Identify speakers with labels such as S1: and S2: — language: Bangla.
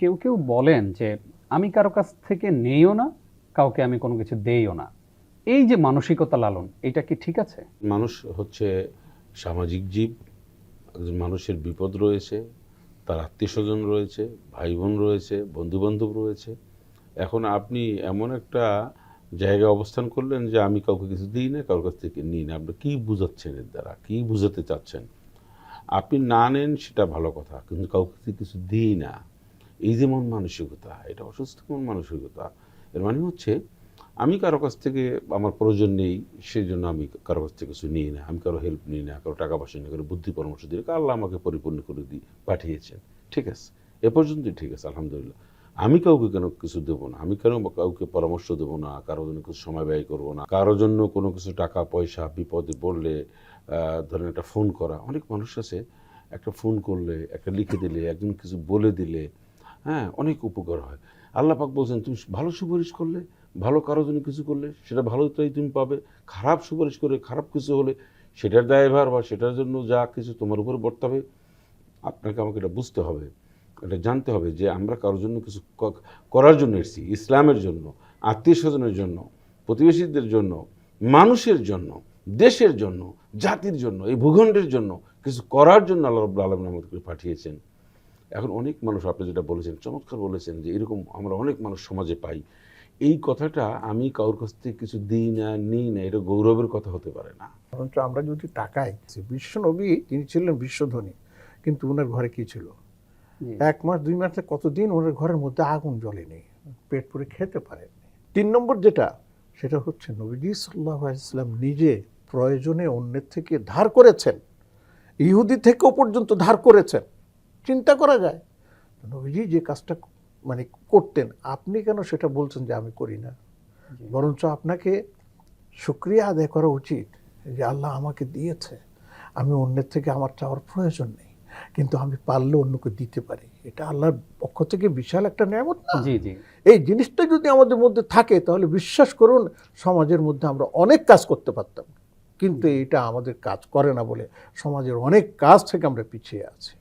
S1: কেউ কেউ বলেন যে, আমি কারও কাছ থেকে নেইও না, কাউকে আমি কোনো কিছু দেইও না। এই যে মানসিকতা লালন, এটা কি ঠিক আছে?
S2: মানুষ হচ্ছে সামাজিক জীব, মানুষের বিপদ রয়েছে, তার আত্মীয় স্বজন রয়েছে ভাই বোন রয়েছে বন্ধু বান্ধব রয়েছে। এখন আপনি এমন একটা জায়গায় অবস্থান করলেন যে, আমি কাউকে কিছু দিই না কারোর কাছ থেকে নিই না। আপনি কী বুঝাচ্ছেন এর দ্বারা? কী বুঝাতে চাচ্ছেন? আপনি না নেন, সেটা ভালো কথা, কিন্তু কাউকে কিছু দিই না। এই যে মন মানসিকতা এটা অসুস্থ মন মানসিকতা। এর মানে হচ্ছে আমি কারও কাছ থেকে আমার প্রয়োজন নেই সেই জন্য আমি কারও কাছ থেকে কিছু নিই না আমি কারও হেল্প নিই না কারও টাকা পয়সা নিই কারও বুদ্ধি পরামর্শ দিই আল্লাহ আমাকে পরিপূর্ণ করে দিয়ে পাঠিয়েছেন। ঠিক আছে? এ পর্যন্তই ঠিক আছে আলহামদুলিল্লাহ। আমি কাউকে কেন কিছু দেবো না? আমি কেন কাউকে পরামর্শ দেবো না? কারোর জন্য কিছু সময় ব্যয় করব না? কারও জন্য কোনো কিছু টাকা পয়সা বিপদে আহ, ধরেন একটা ফোন করা। অনেক মানুষ আছে একটা ফোন করলে একটা লিখে দিলে একজন কিছু বলে দিলে হ্যাঁ অনেক উপকার হয়। আল্লাহ পাক বলছেন, তুমি ভালো সুপারিশ করলে, ভালো কারোর জন্য কিছু করলে, সেটা ভালোটাই তুমি পাবে। খারাপ সুপারিশ করে খারাপ কিছু হলে সেটার দায়ভার বা সেটার জন্য যা কিছু তোমার উপরে বর্তাবে আপনাকে আমাকে এটা বুঝতে হবে। এটা জানতে হবে যে আমরা কারোর জন্য কিছু করার জন্য এসেছি, ইসলামের জন্য, আত্মীয় স্বজনের জন্য, প্রতিবেশীদের জন্য, মানুষের জন্য, দেশের জন্য, জাতির জন্য, এই ভূখণ্ডের জন্য কিছু করার জন্য আল্লাহ রব্লা আলমিন আমাদেরকে পাঠিয়েছেন। এখন অনেক মানুষ আপনি যেটা বলেছেন চমৎকার বলেছেন যে এরকম আমরা অনেক মানুষ সমাজে পাই। এই কথাটা আমি কারোর কাছ থেকে কিছু দিই না নিই না এটা গৌরবের কথা হতে পারে না।
S3: বরঞ্চ আমরা যদি তাকাই যে বিশ্ব নবী তিনি ছিলেন বিশ্বধ্বনি কিন্তু ওনার ঘরে কি ছিল? এক মাস দুই মাসে কতদিন ওনার ঘরের মধ্যে আগুন জ্বলেনি পেট পুরে খেতে পারেননি। তিন নম্বর যেটা সেটা হচ্ছে নবীজি সাল্লাহ ইসলাম নিজে প্রয়োজনে অন্যের থেকে ধার করেছেন ইহুদি থেকেও পর্যন্ত ধার করেছেন। চিন্তা করা যায়। নবীজি যে কাজটা মানে করতেন আপনি কেন সেটা বলছেন যে আমি করি না? বরঞ্চ আপনাকে শুক্রিয়া আদায় করা উচিত যে আল্লাহ আমাকে দিয়েছে। আমি অন্যের থেকে আমার চাওয়ার প্রয়োজন নেই কিন্তু আমি পারলে অন্যকে দিতে পারি। এটা আল্লাহর পক্ষ থেকে বিশাল একটা নিয়ামত না?
S1: জি জি।
S3: এই জিনিসটা যদি আমাদের মধ্যে থাকে তাহলে বিশ্বাস করুন সমাজের মধ্যে আমরা অনেক কাজ করতে পারতাম। কিন্তু এটা আমাদের কাজ করে না বলে সমাজের অনেক কাজ থেকে আমরা পিছিয়ে আছি।